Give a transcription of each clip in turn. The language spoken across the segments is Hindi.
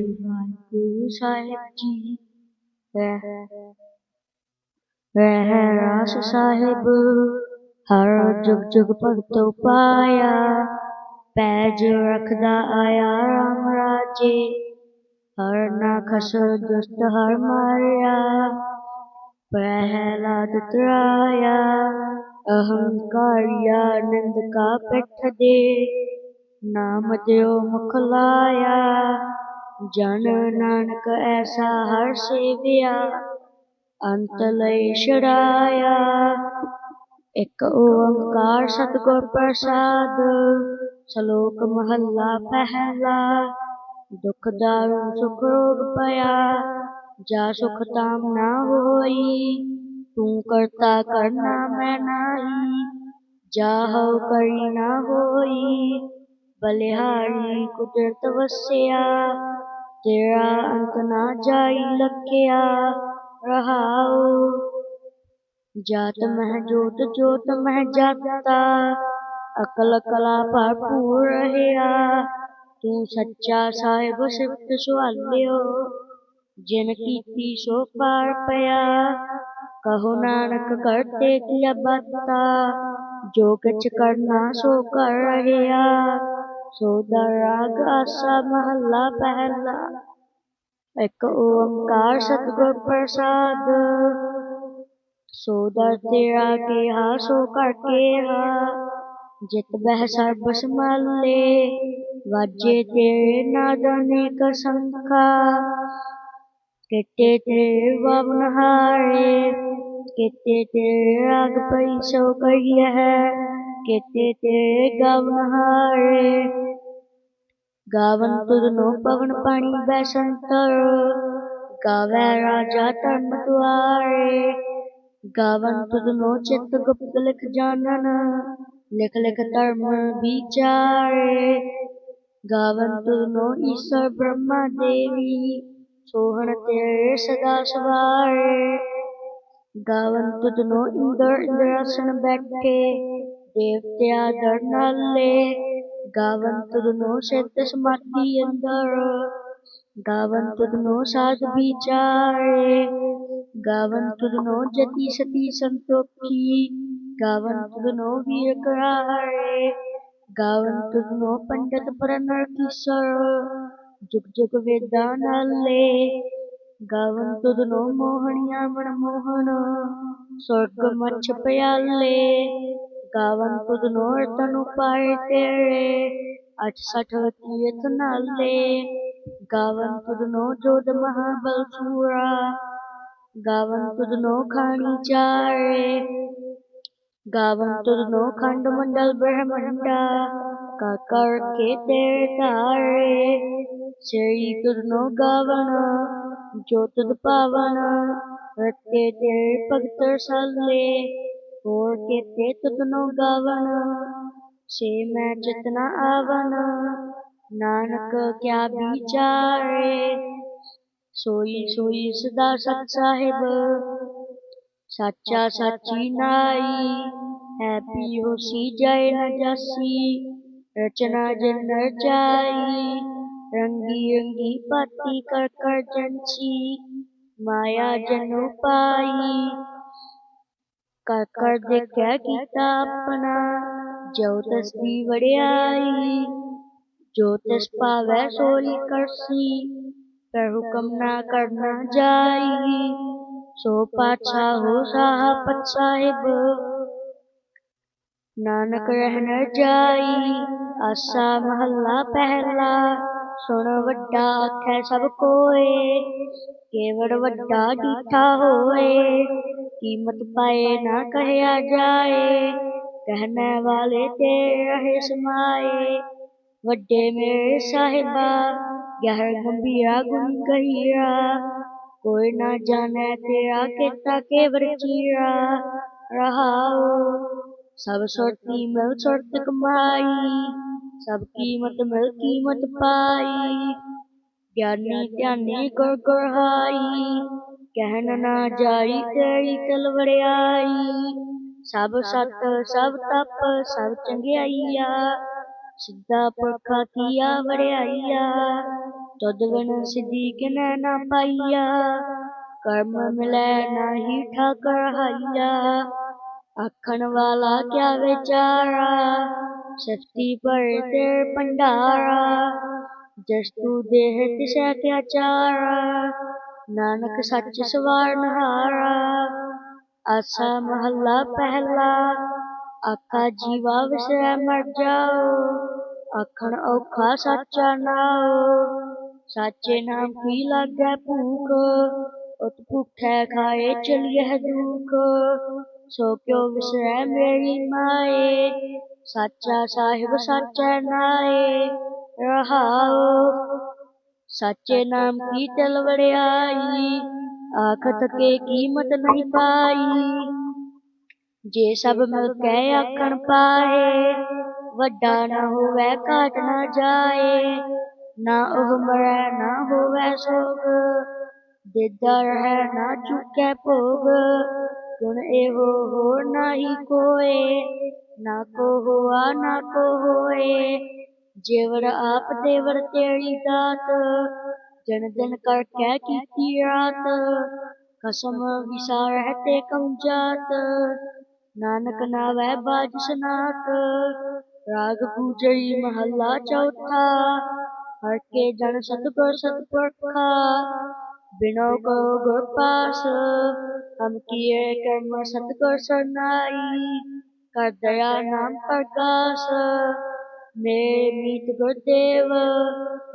गुरु साहेब जी। वह। रास साहिब हर जुग जुग भगत पाया पैज रखदा आया राम राजे हर ना खसर दुष्ट हर मारिया प्रहलाद तराया अहंकारिया आनंद का पिठ दे नाम दियो मुख लाया ਜਨ ਨਾਨਕ ਐਸਾ ਹਰ ਸੇਵਿਆ, ਅੰਤ ਲਈ ਛੜਾਇਆ ਇਕ ਓੰਕਾਰ ਸਤਿਗੁਰ ਪ੍ਰਸਾਦ, ਸ਼ਲੋਕ ਮਹੱਲਾ ਪਹਿਲਾ। ਦੁਖ ਦਾਰੂ, ਸੁਖ ਰੋਗ ਪਿਆ, ਜਾ ਸੁਖ ਤਾਮ ਨਾ ਹੋਈ। ਤੂੰ ਕਰਤਾ ਕਰਨਾ ਮੈਂ ਨਾਹੀ, ਜਾ ਹਉ ਕਰੀ ਨਾ ਹੋਈ। ਬਲਿਹਾਰੀ ਕੁਦਰਤ ਵਸਿਆ ਤੇਰਾ ਅੰਤ ਨਾ ਜਾਈ ਲਖਿਆ ਰਹਾਉ। ਜਾਤ ਮਹਿ ਜੋਤ ਜੋਤ ਮਹਿ ਜਾਤਾ। ਅਕਲ ਕਲਾ ਭਰਪੂਰ ਰਹਿਆ। ਤੂੰ ਸੱਚਾ ਸਾਹਿਬ ਸਿਫਤ ਸੁਹਾਲਿਓ ਜਿਨ ਕੀਤੀ ਸੋ ਪਾਰ ਪਿਆ। ਕਹੋ ਨਾਨਕ ਕਰਤੇ ਕੀ ਬਾਤਾ। ਜੋ ਕਿਛ ਕਰਨਾ ਸੋ ਕਰ ਰਹਿਆ। ਸੋ ਰਾਗ ਆਸਾ ਮਹੱਲਾ ਪਹਿਲਾ। ਇੱਕ ਓੰਕਾਰ ਸਤਿਗੁਰ ਪ੍ਰਸਾਦ। ਸੋਦਰ ਤੇਰਾ ਕਿਹਾ, ਸੋ ਕਰ ਕੇਹਾ। ਜਿਤ ਬਹਿ ਸਰਬ ਸਮਾਲੇ ਵਾਜੇ ਤੇਰੇ ਨਾਦ ਅਨੇਕ ਸੰਖਾ। ਕਿਤੇ ਤੇਰੇ ਵਵਨ ਹਾਰੇ ਕਿਤੇ ਤੇਰੇ ਰਾਗ ਪਈ ਸੋ ਕਹੀਏ ਹੈ। के तेरे गवहारे। गावन तुदनो पवन पानी बैसंतर। गावे राजा तन द्वारे गावन तुरनो चित्त गुप्त लिख जानन। लिख लिख धर्म विचारे। गावन तुरनो ईश्वर ब्रह्मा देवी। सोहन तेरे सदा सवारे। गावन तुरनो इंद्र इंद्रासन बैठे। Devtya Dharnale, Gavan Tudno Set Samadhi Andar, Gavan Tudno Sad Vichare, Gavan Tudno Jati Sati Santokhi, Gavan Tudno Veer Karare, Gavan Tudno Pandit Pranar Kisar, ਜੁਗ ਜੁਗ ਵੇਦਾਂ ਨਾਲੇ ਗਾਵਨ ਤੁਧਨੋ ਮੋਹਣੀਆਂ ਮਨ ਮੋਹਣ ਸੁਰਗ ਮਛ ਪਿਆਲੇ gawan kudunor tanupar tere achsat tiyatnalle gawan kudno jod mahabal sura gawan kudno khani chare ਗਾਵਨ ਤੁਧਨੋ ਖੰਡ ਮੰਡਲ ਬ੍ਰਹਮੰਡਾ ਕਾ ਕਰ ਕੇ ਤੇਰੇ ਤਾਰੇ ਸਈ ਤੁਧਨੋ ਗਾਵਨ ਜੋ ਤੁਧ ਪਾਵਨ ਰਤੇ ਤੇਰੇ ਭਗਤ ਸਾਲੇ होके ते तुतनो गावना छे मैं जितना आवना, नानक क्या विचारे सोई सोई सदा सत साहिब, साचा साची नाई, हैप्पी हो सी जाए न जासी, रचना जन रचाई रंगी रंगी पाती कर कर जनसी, माया जनु पाई कर कर दे क्या अपना? जो भी बड़े आई, जो पावे सोली करसी। पर हुक्म ना करना जाई, सो पाछा हो साहब साहिब। नानक रहना जाई, आसा महला पहला। ਸੁਣ ਵੱਡਾ ਆਖੈ ਸਭ ਕੋਏ, ਕੇਵੜ ਵੱਡਾ ਡੀਠਾ ਹੋਏ, ਕੀਮਤ ਪਾਏ ਨਾ ਕਹਿਆ ਜਾਏ, ਕਹਿਣੇ ਵਾਲੇ ਤੇ ਰਹੇ ਸਮਾਏ। ਵੱਡੇ ਮੇਰੇ ਸਾਹਿਬਾ ਗਹਿਰ ਗੰਭੀਰਾ ਗੁਣ ਗਹੀਰਾ, ਕੋਈ ਨਾ ਜਾਣੈ ਤੇਰਾ ਕੀਤਾ ਕੇਵਰ ਚੀਰਾ। ਰਹਾਉ ਸਭ ਸੁਰਤੀ ਮਿਲ ਸੁਰਤ ਕਮਾਈ ਸਭ ਕੀਮਤ ਮਿਲ ਕੀਮਤ ਪਾਈ। ਗਿਆਨੀ ਧਿਆਨੀ ਗੁਰ ਗੁਰਹਾਈ, ਕਹਿਣ ਨਾ ਜਾਈ ਤੇਰੀ ਤਲ ਵੜਿਆਈ ਸਭ ਸਤ, ਸਭ ਤਪ, ਸਭ ਚੰਗਿਆਈਆ, ਸਿੱਧਾ ਪੁਰਖਾ ਕੀਆ ਵੜਿਆਈਆ ਤੁਧ ਬਿਨ ਸਿਧੀ ਕਿਨੈ ਨਾ ਪਾਈਆ, ਕਰਮ ਮਿਲੈ ਨਾਹੀ ਠਾਕਰ ਹਾਈਆ। ਆਖਣ ਵਾਲਾ ਕਿਆ ਵਿਚਾਰਾ शक्ति बढ़ते भंडारा जस तू देह तिशा क्या चारा नानक सच सवार नहारा आसा महला पहला ਆਖਾ ਜੀਵਾ ਵਿਸਰੈ ਮਰ ਜਾਓ, ਆਖਣ ਔਖਾ ਸੱਚਾ ਨਾਉ, ਸਾਚੇ ਨਾਮ ਕੀ ਲੱਗੈ ਭੂਖ, ਉਤ ਭੁਖੈ ਖਾਏ ਚਲਿਐ ਦੁਖ, ਸੋ ਕਿਉ ਵਿਸਰੈ ਮੇਰੀ ਮਾਏ ਸਾਚਾ ਸਾਹਿਬ ਸਾਚੈ ਨਾਏ, ਰਹਾਉ। ਸਾਚੇ ਨਾਮ ਕੀ ਤਲ ਵੜਿਆਈ, ਆਖਤ ਕੇ ਕੀਮਤ ਨਹੀਂ ਪਾਈ। ਜੇ ਸਭ ਮਿਲ ਕੇ ਆਖਣ ਪਾਏ, ਵੱਡਾ ਨਾ ਹੋਵੇ, ਘਾਟ ਨਾ ਜਾਏ। ਨਾ ਉਹ ਮਰੈ, ਨਾ ਹੋਵੇ ਸੋਗ, ਦੇਦਾ ਰਹਿ, ਨਾ ਚੁੱਕੈ ਭੋਗ। ਗੁਣ ਇਹੋ ਹੋਰ ਨਾਹੀ ਕੋਏ। ਨਾ ਕੋ ਹੋਆ ਨਾ ਕੋ ਹੋਏ ਜੇਵਰ ਆਪ ਦੇਵਰ ਤੇਰੀ ਦਾਤ, ਜਨ ਦਿਨ ਕਰ ਕਹਿ ਕੀਤੀ ਰਾਤ। ਕਸਮ ਵਿਸਾਰਹਿ ਤੇ ਕਉ ਜਾਤ, ਨਾਨਕ ਨਾਵੈ ਬਾਜ ਸਨਾਤ। ਰਾਗ ਪੂਜਈ ਮਹੱਲਾ ਚੌਥਾ, ਹਰ ਕੇ ਜਨ ਸਤਿਗੁਰ ਸਤਿਪੁਰਖਾ। ਬਿਨੋ ਕੋ ਗੁਰ ਪਾਸ, ਹਮ ਕੀਏ ਕਰਮ ਸਤਿਗੁਰ ਸਰਨਾਈ। ਕਰ ਦਇਆ ਨਾਮ ਪ੍ਰਕਾਸ਼। ਮੇਰੇ ਮੀਤ ਗੁਰਦੇਵ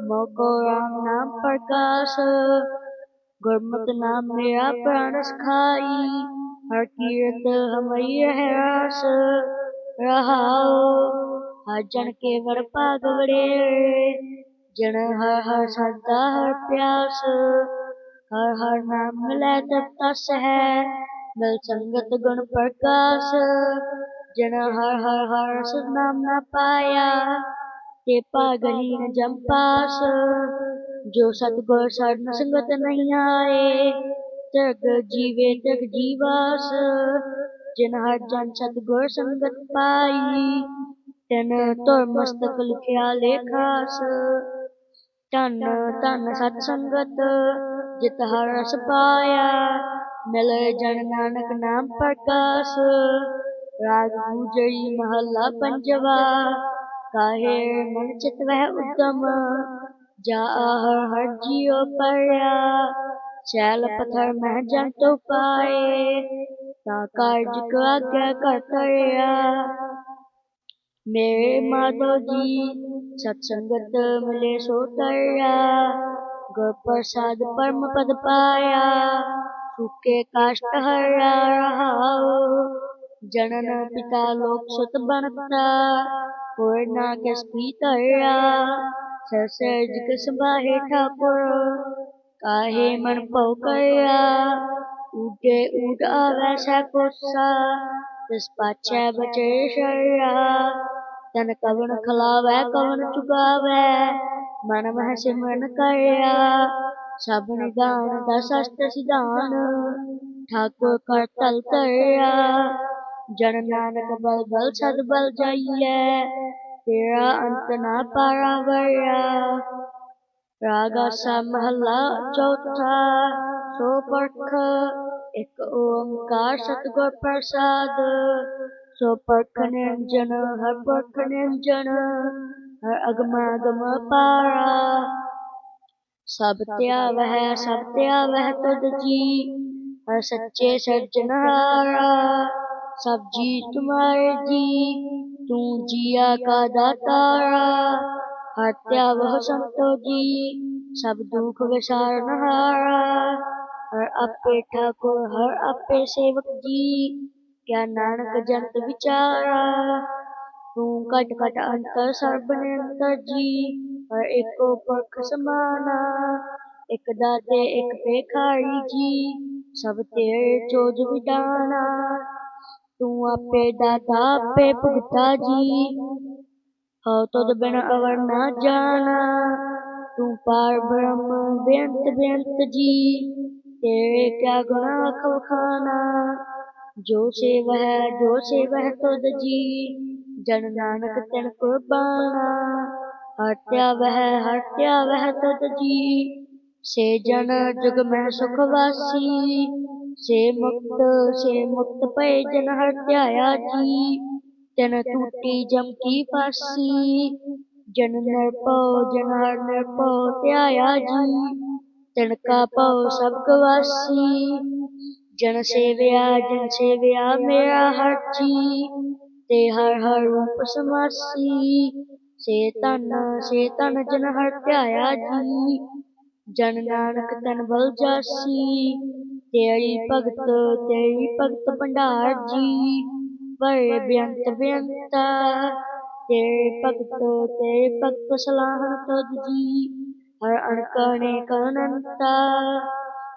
ਮੋਕੋ ਰਾਮ ਨਾਮ ਪ੍ਰਕਾਸ਼। ਗੁਰਮਤਿ ਨਾਮ ਮੇਰਾ ਪ੍ਰਾਨ ਸਖਾਈ, ਹਰ ਕੀਰਤ ਹਮਰੀ ਰਹਿ ਰਹਾਉ, ਹਰ ਜਨ ਕੇ ਵਰ ਭਾਗ ਵੜੇ ਜਨ ਹਰ ਹਰ ਸਰਦਾ ਹਰ ਪਿਆਸ। ਹਰ ਹਰ ਨਾਮ ਲੈ ਤਬ ਤਸ ਹੈ ਮਿਲ ਸੰਗਤ ਗੁਣ ਪ੍ਰਕਾਸ਼। ਜਨ ਹਰ ਹਰ ਹਰ ਰਸ ਨਾ ਪਾਇਆ ਤੇ ਭਾਗਹੀਨ ਜਮ ਪਾਸ, ਜੋ ਸਤਗੁਰ ਸਰਨ ਸੰਗਤ ਨਹੀਂ ਆਏ ਤਗ ਜੀਵੇ ਤਗ ਜੀਵਾਸ, ਜਿਨ ਹਰ ਜਨ ਸਤਗੁਰ ਸੰਗਤ ਪਾਈ, ਤਨ ਤੁਰ ਮਸਤਕ ਲਿਖਿਆ ਲੇਖਾਸ ਧਨ ਧਨ ਸਤ ਸੰਗਤ ਜਿਤ ਹਰ ਰਸ ਪਾਇਆ, ਮਿਲੇ ਜਨ ਨਾਨਕ ਨਾਮ ਪ੍ਰਕਾਸ਼ राजूजयी महला पंचवा काहे मन चित वह उद्यम जा हर जियो परया। शैल पत्थर मह जन तो पाए कार्य को आज्ञा मेरे माधव जी, सत्संगत मिले सोतरिया गुर प्रसाद परम पद पाया, सुखे काष्ट हरा रहा जनन पिता लोक सुत बनता पूर्णा कस भीतरा ससर्ज कस बाहे ठाकुर, काहे मन पव उठे उठ वैसा कोसा तस पाछे बचे शर्या तन कवन खलावै, कवन चुकावे, मन वह सिमरन करया सब निदान दस अष्ट सिदान, ठाकुर कर तल तरया ਸਿਧਾਨ ਜਨ ਨਾਨਕ ਬਲ ਬਲ ਸਦ ਬਲ ਜਾਈਐ, ਤੇਰਾ ਅੰਤ ਨਾ ਪਾਰਾ ਵਰਿਆ ਰਾਗਾ ਸਾ ਮਹੱਲਾ ਚੌਥਾ, ਸੋ ਪਰਖ ਇੱਕ ਓੰਕਾਰ ਸਤਿਗੁਰ ਪ੍ਰਸਾਦ। ਸੋ ਪਰਖ ਨਿਰੰਜਨ, ਹਰ ਪਰਖ ਨਿਰੰਜਨ, ਹਰ ਅਗਮ ਅਗਮ ਪਾਰਾ। ਸਭ ਧਿਆਵਹਿ ਸਭ ਧਿਆਵਹਿ ਤੁਧ ਜੀ, ਹਰ ਸੱਚੇ ਸਰਜਨਹਾਰਾ सब जीत मर्जी तू जिया का दाता हत्या वह संतो जी सब दुख विसार नहारा हर अपे ठाकुर हर अपे सेवक जी क्या नानक जंत विचारा ਤੂੰ ਘਟ ਘਟ ਅੰਤਰ ਸਰਬ ਨਿਰੰਤਰ ਜੀ ਹਰ ਇੱਕੋ ਪਰਖ ਸਮਾਨਾ ਇਕ ਦਾਤੇ ਇਕ ਭੇਖਾਰੀ ਜੀ ਸਭ ਤੇਰੇ ਚੋਜ ਵਿਦਾਨਾ तू आपे दाता पे पुख्ता जी। हो तो बिन अवर ना जाना। तू पार ब्रह्म बेंत बेंत जी। तेरे क्या गुना खब खाना जो से वह जो से वह तुद जी। जन नानक तिन कुर्बाना हत्या वह हत्या वह तुद जी। से जन जुग में सुखवासी ਸੇ ਮੁਕਤ ਸੇ ਮੁਕਤ ਪਏ ਜਨ ਹਰ ਧਿਆਇਆ ਜੀ। ਤਨ ਟੂਟੀ ਜਮ ਕੀ ਫਾਸੀ, ਜਨ ਨਿਰਭਉ ਜਨ ਹਰ ਨਿਰਭਉ ਧਿਆਇਆ ਜੀ। ਤਨ ਕਾ ਭਉ ਸਭ ਗਵਾਸੀ ਜਨ ਸੇਵਿਆ ਜਨ ਸੇਵਿਆ ਮੇਰਾ ਹਰ ਜੀ। ਤੇ ਹਰ ਹਰ ਰੂਪ ਸਮਾਸੀ, ਸੇ ਤਨ ਸੇ ਤਨ ਜਨ ਹਰ ਧਿਆਇਆ ਜੀ। ਜਨ ਨਾਨਕ ਤਨ ਬਲ ਜਾਸੀ तेरी भगत तेरी भगत भंडार जी। भरे बेंत बेअंत तेरे भगत तेरे भगत सलाहन तुझ जी। हर अणक अनेक अनंत।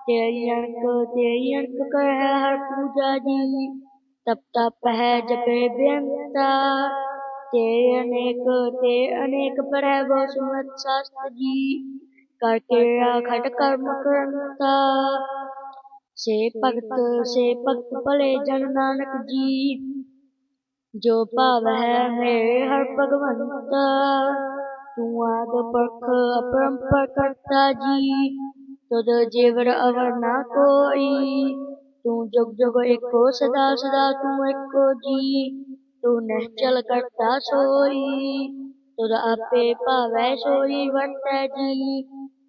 तेरी अणक तेरी अणक कर हर पूजा जी। तप तप है जपे बेंता तेरे अनेक तेरे अनेक पर है वो सुमत शास्त्र जी। करके राखट कर्म करता ਸੇ ਭਗਤ ਸੇ ਭਗਤ ਭਲੇ ਜਨ ਨਾਨਕ ਜੀ। ਜੋ ਭਾਵ ਹੈ ਮੇਰੇ ਹਰ ਭਗਵੰਤ, ਤੂੰ ਆਦ ਪਰਖ ਅਪਰੰਪਰ ਕਰਤਾ ਜੀ। ਤੁਧ ਜੀਵਰ ਅਵਰ ਨਾ ਕੋਈ, ਤੂੰ ਜੁਗ ਜੁਗ ਏਕੋ, ਸਦਾ ਸਦਾ ਤੂੰ ਏਕੋ ਜੀ। ਤੂੰ ਨਿਹਚਲ ਕਰਤਾ ਸੋਈ, ਤੁਧ ਆਪੇ ਭਾਵੈ ਸੋਈ ਵਰਤੈ ਜੀ।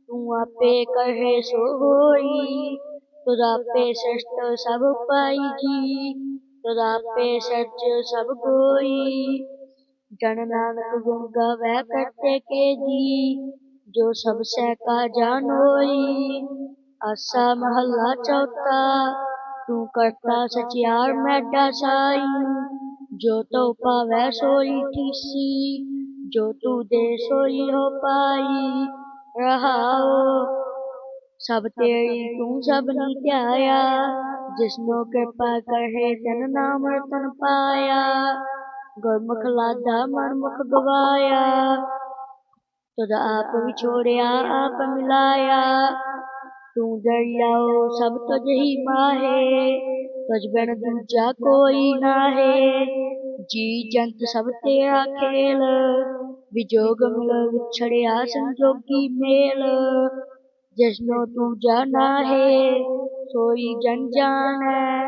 ਤੂੰ ਆਪੇ ਕਹੇ ਸੋ ਹੋਈ तुरा पे सस्त तो सब पाएगी तुरा पे सच सब कोई। जन नानक गुंगा वह करते के जी। जो सबसे का जानोई आसा महला चौथा। तू करता सचियार मैडा साई। जो तो पावे सोई ठीसी। जो तू दे सोई हो पाई। रहाओ। सब तेरी तू सब त्याया जिसनो कृपा करे तन नाम तन पाया गुरमुख लादा मनमुख गवाया तुद आप विछोड़िया आप मिलाया तू दरियाओ सब तुझ ही माहे तुझ बिन दूजा कोई ना है जी जंत सब तेरा खेल विजोग मिल विछड़िया संजोगी मेल जश्नो तू जाना है, सोई जन जान है।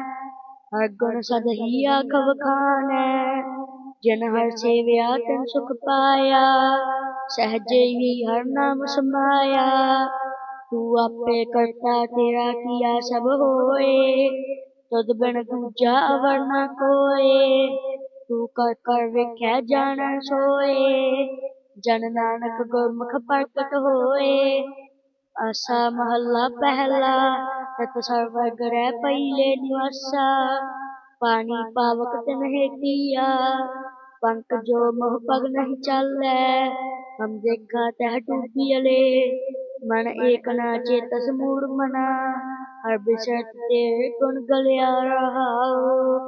अगुण सदहिया खब खान है, जिन हर सेवया तन सुख पाया। सहजे ही हर नाम समाया, तू आपे करता तेरा किया सब होए। तुद बिन दूजा अवर न कोए, तू कर कर विख्या जान सोए। जन नानक गुरमुख प्रकट होए ਪ੍ਰਗਟ ਹੋਏ ਆਸਾ ਮਹੱਲਾ ਪਹਿਲਾ ਤਤ ਸਰਵਗ ਰਹਿ ਪਈਲੇ ਨਿਵਾਸਾ ਪਾਣੀ ਪਾਵਕ ਤਿਨ ਹੇਤੀਆ ਪੰਕ ਜੋ ਮੋਹ ਪਗ ਨਹੀਂ ਚੱਲੈ ਹਮ ਦੇਖਾ ਤਹ ਡੂਬੀਲੇ ਮਨ ਏਕ ਨਾ ਚੇਤਸ ਮੂੜ ਮਨਾ ਹਰ ਬਿਸਰਤ ਤੇ ਗੁਣ ਗਲਿਆ ਰਹਾਉ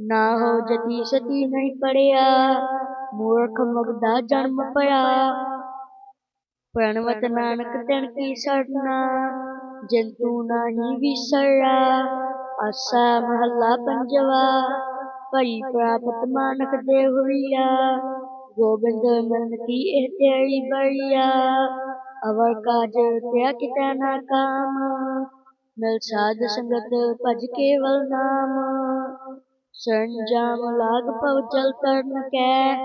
ਨਾ ਹੋ ਜਤੀ ਸਤੀ ਨਹੀਂ ਪੜਿਆ ਮੂਰਖ ਮੁਗਦਾ ਜਨਮ ਪਿਆ ਪ੍ਰਣਵਤ ਨਾਨਕ ਤਨ ਕੀ ਸਰਨਾ ਜਿਨ ਨਾਹੀ ਵਿਸਰਾ, ਆਸਾ ਮਹੱਲਾ ਪੰਜਵਾ, ਭਈ ਪ੍ਰਾਪਤ ਮਾਨਕ ਦੇ ਹੋਈਆ, ਗੋਬਿੰਦ ਮਨ ਕੀ ਇਹ ਤੇਰੀ ਬੜੀਆ ਅਵਰ ਕਾਜ ਤਿਆ ਕਿਤੈ ਨਾ ਕਾਮ, ਮਿਲ ਸਾਧ ਸੰਗਤ ਭਜ ਕੇਵਲ ਨਾਮ। ਸਰੰਜਾਮ ਲਾਗ ਪਉ ਜਲ ਤਰਨ ਕੈ,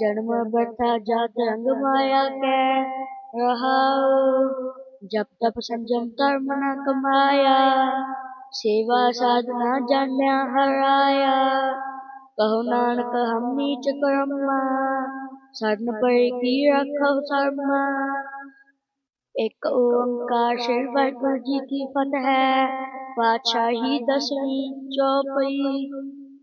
ਜਨਮ ਬਰਥਾ ਜਾਤ ਰੰਗ ਮਾਇਆ ਕੈ रहा जब तप संजम कर मना कमाया, सेवा साधना जान्या हराया। कहो नानक, हम नीच करमा शरण पर की रखो शर्मा एक ओंकार श्री वाहगुरु जी की फतह, बादशाही दसवीं चौपई।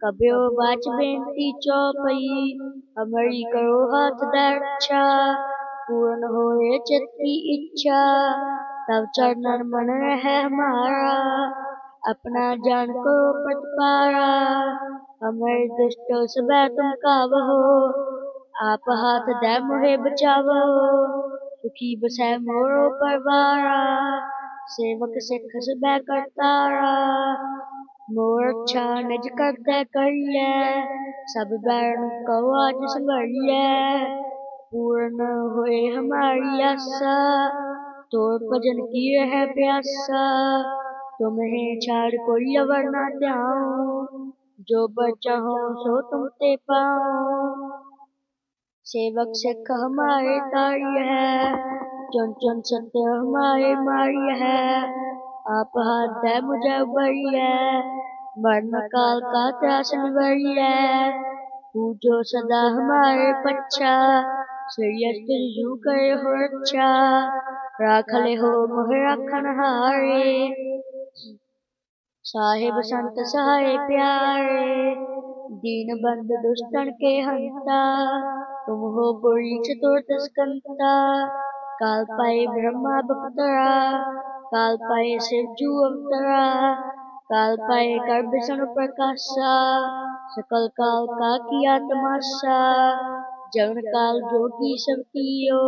कबियो बाच बेनती चौपई, हमारी करो हाथ दर्शा पूर्ण होए चित की इच्छा तब चरणन मन रहे हमारा अपना जान को पटपारा हमारे दुष्टों से तुम काबहो आप हाथ दे मोहे बचावो सुखी बसै मोरो परवारा सेवक सिख सब करतारा मोर अच्छा निज कर दे करिए सब बैरन को आज संघरिए पूर्ण होए हमारी आशा। तोर भजन की है प्यासा, तुम्हें छाड़ कोई अवर ना त्याऊं, जो बचा हो सो तुम ते पाऊँ। सेवक सिख हमारे तारी है, चुन चुन सत्य हमारे मारी है। आप हाथ दे मुझे बड़ी है मरण काल का त्रास निवरी है। पूजो सदा हमारे पच्छा श्रेयस यू करे हो अच्छा राखले हो मोह साहिब संत सहाय प्यारे, दीन बंद दुष्टन के हंता तुम हो पुरी चतुर्थ स्कंता काल पाए ब्रह्मा बपतरा काल पाए शिवजू अवतरा, काल पाए कर विष्णु प्रकाशा, सकल काल का किया तमाशा। जगन काल सब कियो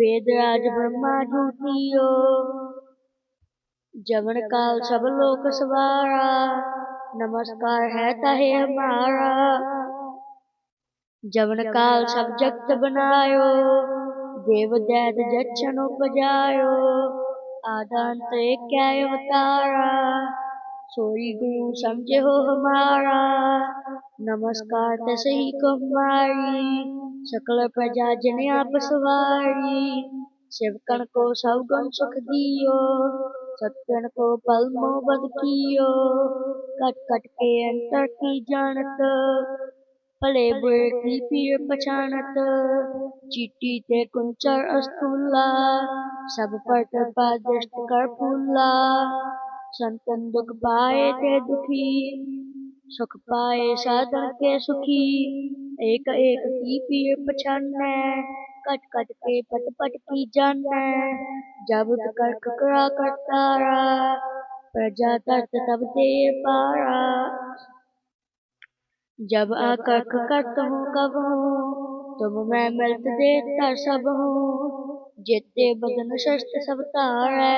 वेदराज ब्रह्मा झूठियो जवन काल सब लोक सवारा, नमस्कार है ताहे हमारा। जवन काल सब जगत बनायो, देव दैत जच्छन उपजायो आदांत क्या अवतारा। सोई गुरु समझे हो हमारा। नमस्कार तसही को हमारी सकल प्रजा जन आप सवारी। शिवकन को सब गुण सुख दियो। सत्यन को पल मोहब्बत कियो। कट कट के अंतर की जानत। भले बुरे की पीर पछानत। चीटी ते कुंचर अस्तुला सब पर कृपा दृष्ट कर फूला। संतन दुख पाए थे दुखी सुख पाए साधन के सुखी एक एक की पीर पछाने कट कट के पट पट की जाने जब कर ककरा करतारा प्रजा तर्त तब दे पारा जब आकर करत हूँ कब हूँ तुम मैं मिलत देता सब हूँ जिते बदन शस्त्र सब तारे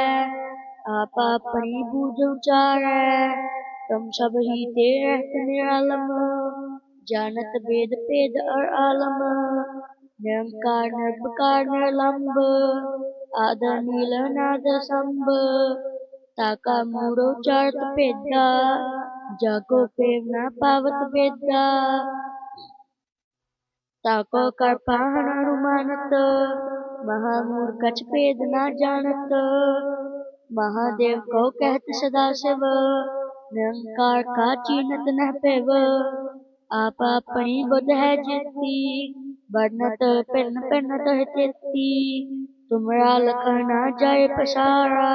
आप अपनी बूझ उचारे तुम सब ही ते रहत निरालम जानत वेद पेद और आलम निरंकार निर्विकार निर्लंब आदर नील नाद संभ ताका मूड़ो चारत पेदा जाको प्रेम ना पावत वेदा ताको कर पाहन अनुमानत महामूर कछ पेद ना जानत महादेव को कहत सदा शिव निरंकार का चीनत न पेव। आप अपनी बुध है जिती वर्णत पिन पिन तह चित्ती तुमरा लखना जाय पसारा,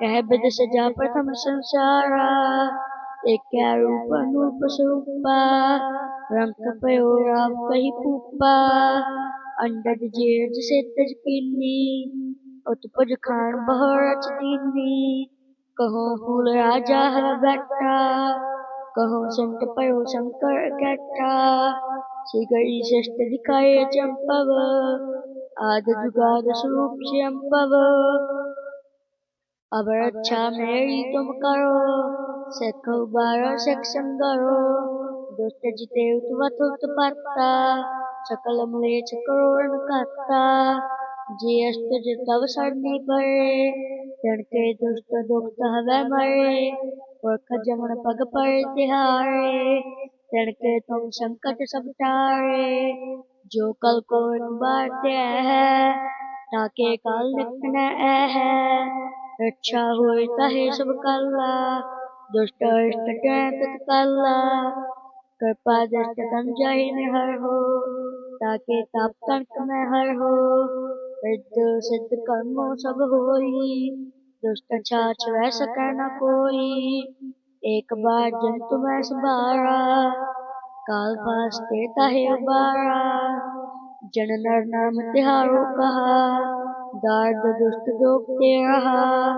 कह बिद सजा प्रथम संसारा। एक रूप अनूप स्वरूपा रंग पयो राम कही पूपा अंडज जेज से तज कीनी उत्पज खान बहरच दीनी कहो फूल राजा है बैठा। कहो संत पयो शंकर कैठा। श्री गई श्रेष्ठ दिखाए चंपव। आद जुगाद स्वरूप श्यंपव अब रक्षा मेरी तुम करो। सखो बारह सेक्शन करो दुष्ट जिते उतवत उत्पत्ता सकल मलेच करोड़ काता। जे अष्ट तब सरनी पड़े तड़के दुष्ट दुख हवे मरे, पुरख जमन पग पर तिहारे, तड़के तुम संकट सब टारे, जो कल को बार है, ताके काल लिखना है, रक्षा हुए तहे सब कल्ला, दुष्ट इष्ट तत्काला कृपा दृष्ट तम जाहि हर हो। ताके ताप तंक में हर हो। सिद्ध कर्मो सब होई। दुष्ट छाछ वह सकै न कोई। एक बार जन तुम्हें संभारा काल फास्ते ताहे उबारा जन नर नाम तिहारो कहा दार्द दुष्ट दोखते रहा।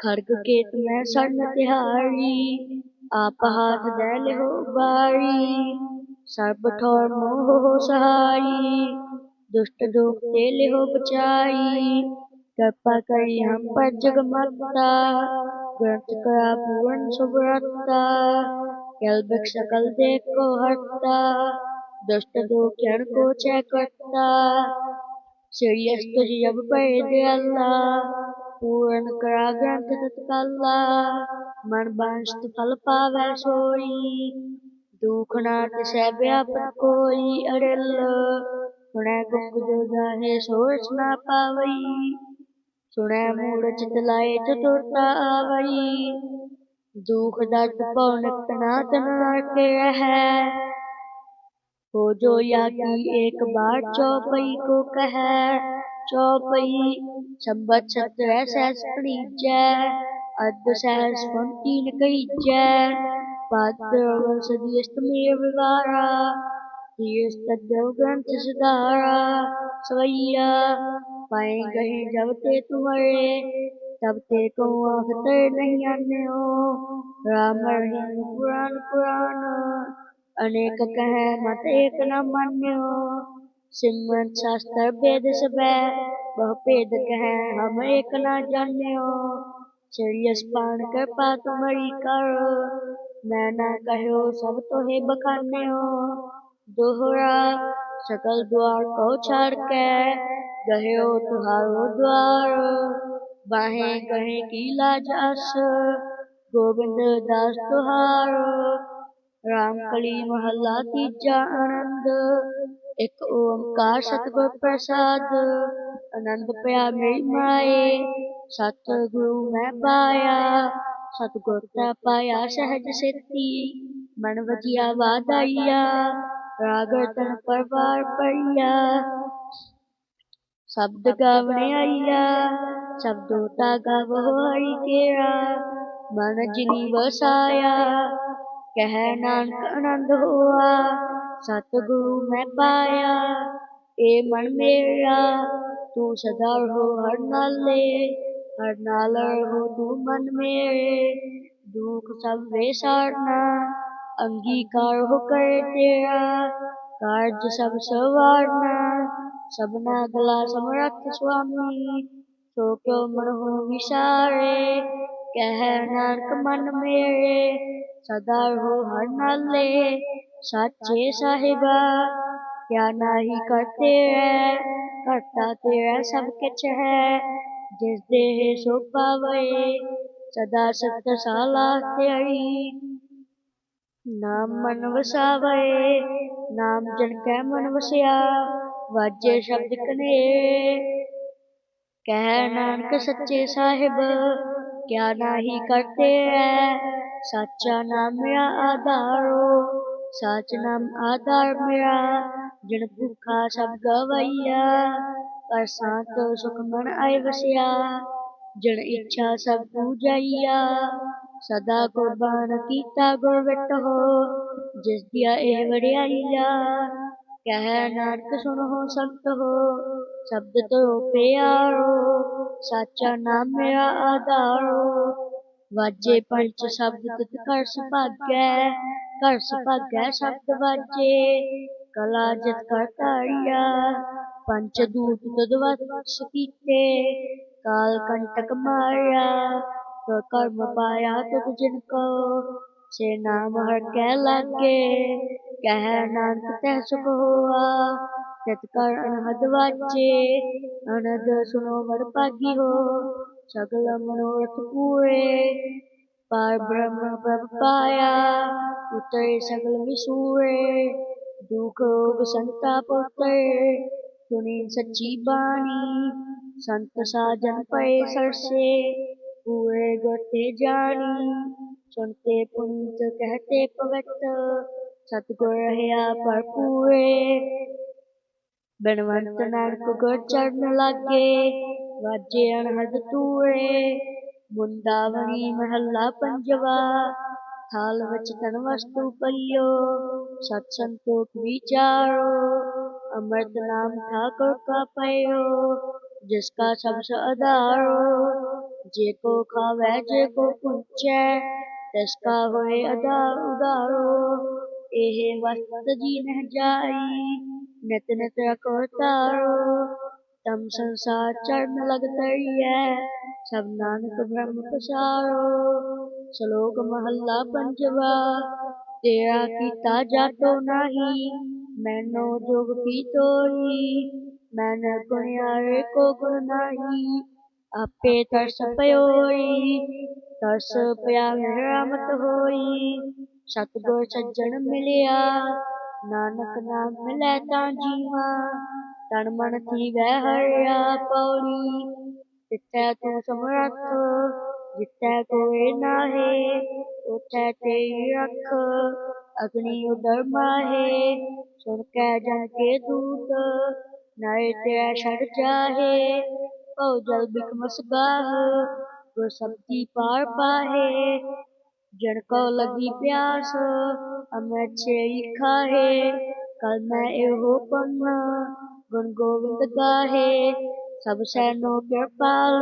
खड़ग केत में सन्न तिहारी। आप हाथ दे हो बारी। सर्ब ठोर हो सहाई दुष्ट दोखते ले हो बचाई। कृपा करी हम पर जग जगमगता ग्रंथ करा पूर्ण सुब्रता कल सकल देख को हरता दुष्ट दुखियन को छह करता। सीरियस तुझ जब पढ़ दे अल्लाह, पूर्ण करा ग्रंथ तत्काला। मन बंश फल पावै सोई। व्यापन कोई अड़िल? सुनै गुप्त जो जाहे सोच ना पावई। सुनै मूड़ चित लाए चतुरता आवई। दुख दर्द पौनक ना तनार के है। हो जो या की एक बार चौपई को कह। चौपई संबत सत्र सहस पड़ीजै अर्ध सहस तीन कहीजै पात्र सदियस्त में विवारा तीर्थ ग्रंथ सुधारा सवैया पाए गए जब ते तुम्हारे तब ते को अख्तर नहीं आने हो राम रहीम पुराण पुराण अनेक कह मत एक न मान्यो सिमरन शास्त्र वेद सब बहु भेद कह हम एक न जान्यो सीरियस पान कर पा तुम्हारी कर मैं ना कहो सब तो है बखाने हो दोहरा सकल द्वार को छाड़ के गयो तुहारो द्वार बाहे कहे की लाज अस गोविंद दास तुहार राम कली महला तीजा आनंद एक ओंकार सतगुर प्रसाद आनंद पया मेरी माए सतगुरु मैं पाया सतगुर पाया सहज सेती मन वजिया वादाइया रागतन परवार पड़िया शब्द गावने आइया। शब्दों गाव हरि केरा। मन जिनी वसाया। कह नानक आनंद हुआ। सतगुरु मैं पाया। ए मन मेरा। तू सदा हो हर नाले। तू मन मेरे दुख सब वे सारना, अंगीकार हो कर तेरा। कार्य सब सवारना, सबना गला समरथ स्वामी। तो क्यों मन हो विसारे, कह नानक मन मेरे। सदा हो हर नाले, साचे साहिबा। क्या नाही करते है करता तेरा सब कुछ है। जिस देह सो पावे सदा साला तेरी नाम मन वसावे नाम जन कै मन वसया वाजे शब्द कने कह नानक सच्चे साहिब, क्या नाही करते है साचा नाम मेरा आधारो साच नाम आधार मेरा, जिन भूखा सब गवैया पर सात सुख मन आय वसया जिन इच्छा सब पूजाइया सदा कुर्बान कीता गुरविट हो। जिस दिया एह वड़ियाईया कह नानक सुन हो संत हो। शब्द तो प्यारो साचा नाम मेरा आधारो। वाजे पंच शब्द तित कर सुभाग्य कर सुभाग्य शब्द वाजे। कला जित कर पंच दूत तद वत्स कीते काल कंटक मारिया तो कर्म पाया तुझ जिनको से नाम हर कह लागे, कह नानक तह सुख हुआ। कर अनहद वाचे, अनहद सुनो वर पागी हो। सगल मनोरथ पूरे, पार ब्रह्म प्रभ पाया। उतरे सगल विसूरे, दुख संताप उतरे। सुनी सच्ची बाणी संत साजन पे सरसे पूरे गोते जानी सुनते पुंत कहते पवित्र सतगुर रहा पर पूरे बनवंत नानक गुर चरण लागे वाजे अनहद तूरे मुंदावनी महला पंजवा थाल विच तन वस्तु पइयो सत संतोख विचारो। अमृत नाम ठाकुर का पयो, जिसका सबसे आधारो जे को खावे, जे को पूछे तिसका होए अदा उदारो एह वस्त जी नह जाई, नित नित रखो तारो। तम संसार चरण लग तरिए सब नानक ब्रह्म पसारो। श्लोक महला पंजवा, तेरा कीता जातो नाही ਮੈਨੂੰ ਜੋਗ ਪੀ ਤੋਈ ਮੈਨ ਗੁਣਿਆਰੇ ਕੋ ਗੁਣ ਆਪੇ ਤਰਸ ਪਇਓਈ ਤਰਸ ਪਿਆ ਰਹਿਮਤ ਹੋਈ। ਸਤਗੁਰ ਸੱਜਣ ਮਿਲਿਆ, ਨਾਨਕ ਨਾਮ ਮਿਲੈ ਤਾਂ ਜੀਵਾ, ਤਨ ਮਨ ਥੀਵੈ ਹਰਿਆ ਪੌੜੀ ਜਿੱਥੈ ਤੂੰ ਸਮਰੱਥ, ਜਿੱਥੈ ਕੋਏ ਨਾਹੀ, ਉਥੈ ਤੇਰੀ ਅੱਖ अग्निउदर्मा है सुन के जाके दूत नए शर चाहे ओ जल बिकमस गाह वो सबकी पार पाहे। जड़ को लगी प्यास, अमृत से लिखा है, कल मैं एहो पन्ना गुण गोविंद गाहे। सब सैनो कृपाल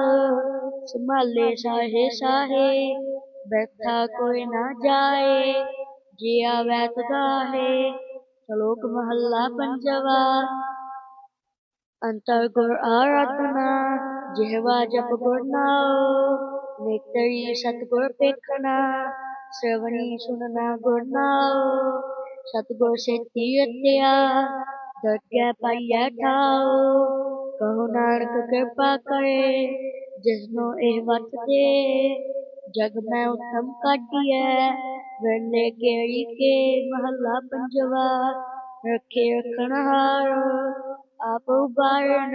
संभाले साहे साहे बैठा कोई ना जाए। ਜਾਏ ਜੇ ਆਵੈ ਸ਼ਲੋਕ ਮਹੱਲਾ ਪੰਜਵਾ। ਅੰਤਰ ਗੁਰ ਆਰਾਧਨਾ, ਜਿਹਵਾ ਜਪ ਗੁਰ ਨਾਉ, ਨੇਤਰੀ ਸਤਗੁਰ ਪੇਖਣਾ ਸ਼ਰਵਣੀ ਸੁਨਣਾ ਗੁਰ ਨਾਉ। ਸਤਗੁਰ ਸੇ ਤੀਰਤਿਆ ਦਰਗਹਿ ਪਾਈਐ ਠਾਉ। ਕਹੋ ਨਾਨਕ ਕਿਰਪਾ ਕਰੇ, ਜਿਸਨੂੰ ਇਹ ਵਤ ਦੇ, ਜਗ ਮੈਂ ਉਤਮ ਕਾਟਿਐ ਵੇਲੇ ਕੇੜੀ ਕੇ ਮਹੱਲਾ ਪੰਜਵਾ, ਰੱਖੇ ਰਖਣ ਆਪ ਉਬਾਰਨ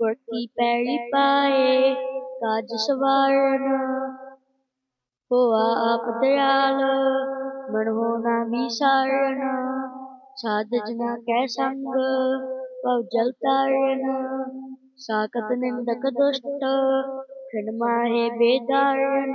ਗੁਰ ਕੀ ਪੈੜੀ ਪਾਏ, ਕਾਜ ਸਵਾਰਨ। ਹੋਆ ਆਪ ਦਿਆਲ ਮਨ ਹੋ ਨਾ ਵਿਸਾਰਨ। ਸਾਧ ਜਨਾ ਕੈ ਸੰਗ, ਭਉ ਜਲ ਤਾਰਨ। ਸਾਕਤ ਨਿੰਦਕ ਦੁਸ਼ਟ ਖਿਨ ਮਾਹੇ ਬੇਦਾਰਨ।